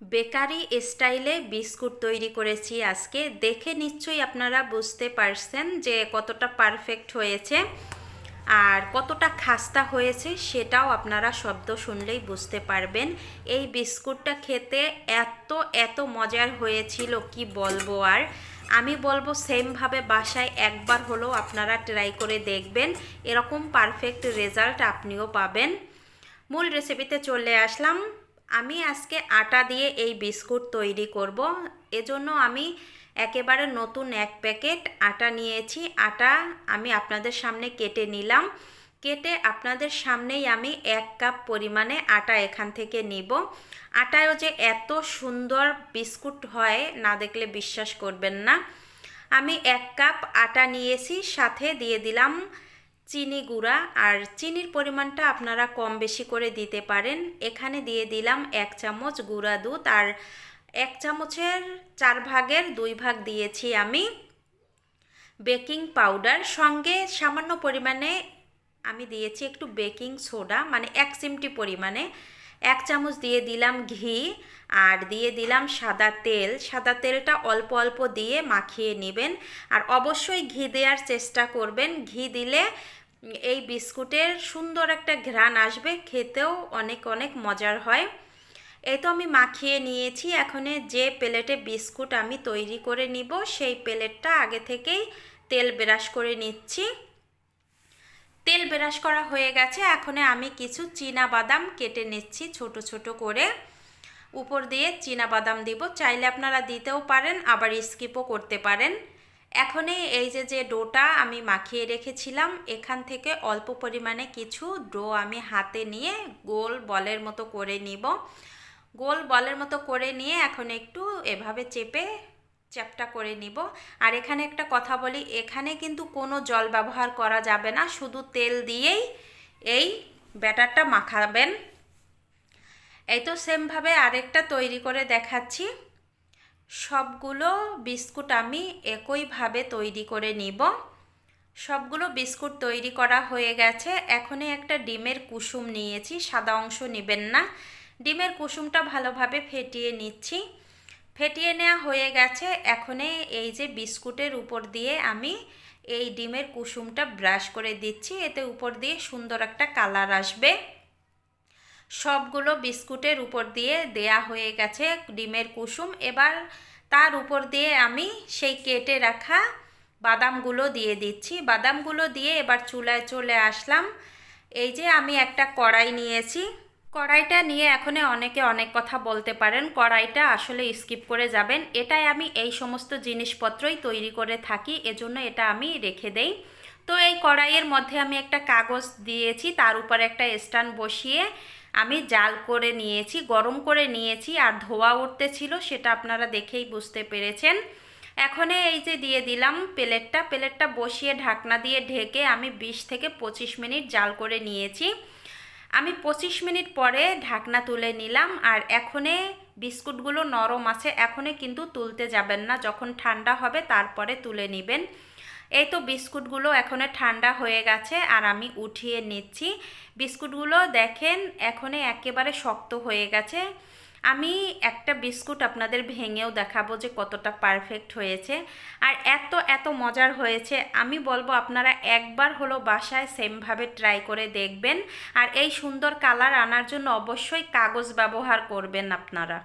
Bakery স্টাইলে biscuit তৈরি করেছি আজকে। দেখে নিশ্চয়ই আপনারা বুঝতে পারছেন যে কতটা পারফেক্ট হয়েছে আর কতটা খাস্তা হয়েছে সেটাও আপনারা শব্দ শুনলেই বুঝতে পারবেন। এই বিস্কুটটা খেতে এত এত মজার হয়েছিল, কি বলব আর? আমি বলব সেমভাবে বাসায় একবার হলেও আপনারা ট্রাই করে দেখবেন। এরকম পারফেক্ট রেজাল্ট আপনিও পাবেন। মূল রেসিপিতে চলে আসলাম। আমি আজকে আটা দিয়ে এই বিস্কুট তৈরি করব। এজন্য আমি একেবারে নতুন এক প্যাকেট আটা নিয়েছি। আটা আমি আপনাদের সামনে কেটে নিলাম। কেটে আপনাদের সামনেই আমি এক কাপ পরিমাণে আটা এখান থেকে নিব। আটায়ও যে এত সুন্দর বিস্কুট হয়, না দেখলে বিশ্বাস করবেন না। আমি এক কাপ আটা নিয়েছি, সাথে দিয়ে দিলাম চিনি গুঁড়া আর চিনির পরিমাণটা আপনারা কম বেশি করে দিতে পারেন। এখানে দিয়ে দিলাম এক চামচ গুঁড়া দুধ আর এক চামচের চার ভাগের দুই ভাগ দিয়েছি আমি বেকিং পাউডার। সঙ্গে সামান্য পরিমাণে আমি দিয়েছি একটু বেকিং সোডা মানে এক চিমটি পরিমাণে। এক চামচ দিয়ে দিলাম ঘি আর দিয়ে দিলাম সাদা তেল। সাদা তেলটা অল্প অল্প দিয়ে মাখিয়ে নেবেন। আর অবশ্যই ঘি দেওয়ার চেষ্টা করবেন। ঘি দিলে এই বিস্কুটের সুন্দর একটা ঘ্রাণ আসবে, খেতেও অনেক অনেক মজার হয়। এই তো আমি মাখিয়ে নিয়েছি, এখন যে প্লেটে বিস্কুট আমি তৈরি করে নিব, সেই প্লেটটা আগে থেকেই তেল ব্রাশ করে নিচ্ছি। তেল ব্রাশ করা হয়ে গেছে, এখন আমি কিছু চীনা বাদাম কেটে নিচ্ছি ছোট ছোট করে। উপর দিয়ে চীনা বাদাম দিব, চাইলে আপনারা দিতেও পারেন, আবার স্কিপও করতে পারেন। এখনই এই যে যে ডোটা আমি মাখিয়ে রেখেছিলাম, এখান থেকে অল্প পরিমাণে কিছু ডো আমি হাতে নিয়ে গোল বলের মতো করে নিব। গোল বলের মতো করে নিয়ে এখন একটু এভাবে চেপে চ্যাপটা করে নিব। আর এখানে একটা কথা বলি, এখানে কিন্তু কোনো জল ব্যবহার করা যাবে না, শুধু তেল দিয়েই এই ব্যাটারটা মাখাবেন। এই তো সেমভাবে আরেকটা তৈরি করে দেখাচ্ছি। সবগুলো বিস্কুট আমি একইভাবে তৈরি করে নিব। সবগুলো বিস্কুট তৈরি করা হয়ে গেছে। এখনই একটা ডিমের কুসুম নিয়েছি, সাদা অংশ নেবেন না। ডিমের কুসুমটা ভালোভাবে ফেটিয়ে নিচ্ছি। ফেটিয়ে নেওয়া হয়ে গেছে। এখনই এই যে বিস্কুটের উপর দিয়ে আমি এই ডিমের কুসুমটা ব্রাশ করে দিচ্ছি। এতে উপর দিয়ে সুন্দর একটা কালার আসবে। সবগুলো বিস্কুটের উপর দিয়ে দেয়া হয়ে গেছে ডিমের কুসুম। এবার তার উপর দিয়ে আমি সেই কেটে রাখা বাদামগুলো দিয়ে দিচ্ছি। বাদামগুলো দিয়ে এবার চুলায় চলে আসলাম। এই যে আমি একটা কড়াই নিয়েছি। কড়াইটা নিয়ে এখন অনেকে অনেক কথা বলতে পারেন। কড়াইটা আসলে স্কিপ করে যাবেন। এটাই আমি এই সমস্ত জিনিসপত্রই তৈরি করে থাকি। এজন্য এটা আমি রেখে দেই। তো এই কড়াইয়ের মধ্যে আমি একটা কাগজ দিয়েছি। তার উপরে একটা স্ট্যান্ড বসিয়ে আমি জাল করে নিয়েছি, গরম করে নিয়েছি আর ধোয়া উঠতে ছিল সেটা আপনারা দেখেই বুঝতে পেরেছেন। এখন এই যে দিয়ে দিলাম প্লেটটা প্লেটটা বসিয়ে ঢাকনা দিয়ে ঢেকে আমি 20 থেকে পঁচিশ মিনিট জাল করে নিয়েছি। আমি পঁচিশ মিনিট পরে ঢাকনা তুলে নিলাম আর এখনে বিস্কুটগুলো নরম আছে এখনে কিন্তু তুলতে যাবেন না, যখন ঠান্ডা হবে তারপরে তুলে নেবেন। এই তো বিস্কুটগুলো এখনে ঠান্ডা হয়ে গেছে আর আমি উঠিয়ে নিচ্ছি। বিস্কুটগুলো দেখেন এখনে একেবারে শক্ত হয়ে গেছে। আমি একটা বিস্কুট আপনাদের ভেঙেও দেখাবো যে কতটা পারফেক্ট হয়েছে। আর এত এত মজার হয়েছে। আমি বলব আপনারা একবার হলো বাসায় সেমভাবে ট্রাই করে দেখবেন। আর এই সুন্দর কালার আনার জন্য অবশ্যই কাগজ ব্যবহার করবেন আপনারা।